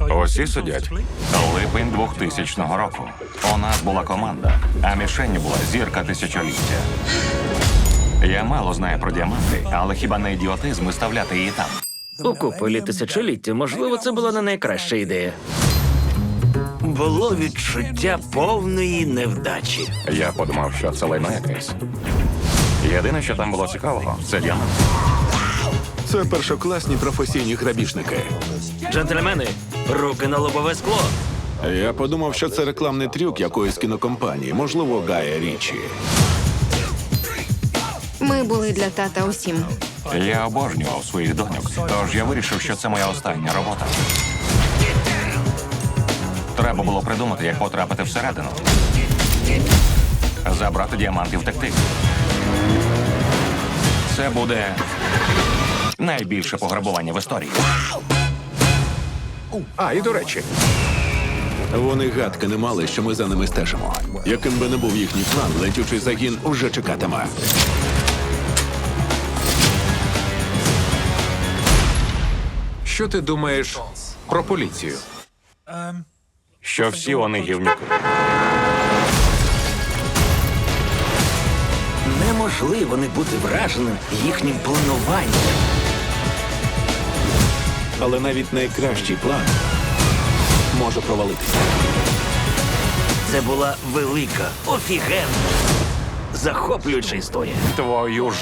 Усі сидять. Липень 2000 року. У нас була команда, а мішень була зірка тисячоліття. Я мало знаю про діаманти, але хіба не ідіотизм виставляти її там? У куполі тисячоліття, можливо, це була не найкраща ідея. Було відчуття повної невдачі. Я подумав, що це лайно якесь. Єдине, що там було цікавого, це діамант. Це першокласні професійні грабіжники. Джентльмени, руки на лобове скло. Я подумав, що це рекламний трюк якоїсь кінокомпанії, можливо, Гая Річі. Ми були для тата усім. Я обожнював своїх доньок, тож я вирішив, що це моя остання робота. Треба було придумати, як потрапити всередину. Забрати діамант і втекти. Це буде найбільше пограбування в історії. А, і до речі. Вони гадки не мали, що ми за ними стежимо. Яким би не був їхній план, летючий загін уже чекатиме. Що ти думаєш про поліцію? Що всі вони гівнюки. Неможливо не бути враженим їхнім плануванням. Але навіть найкращий план може провалитися. Це була велика, офігенна, захоплююча історія. Твою ж.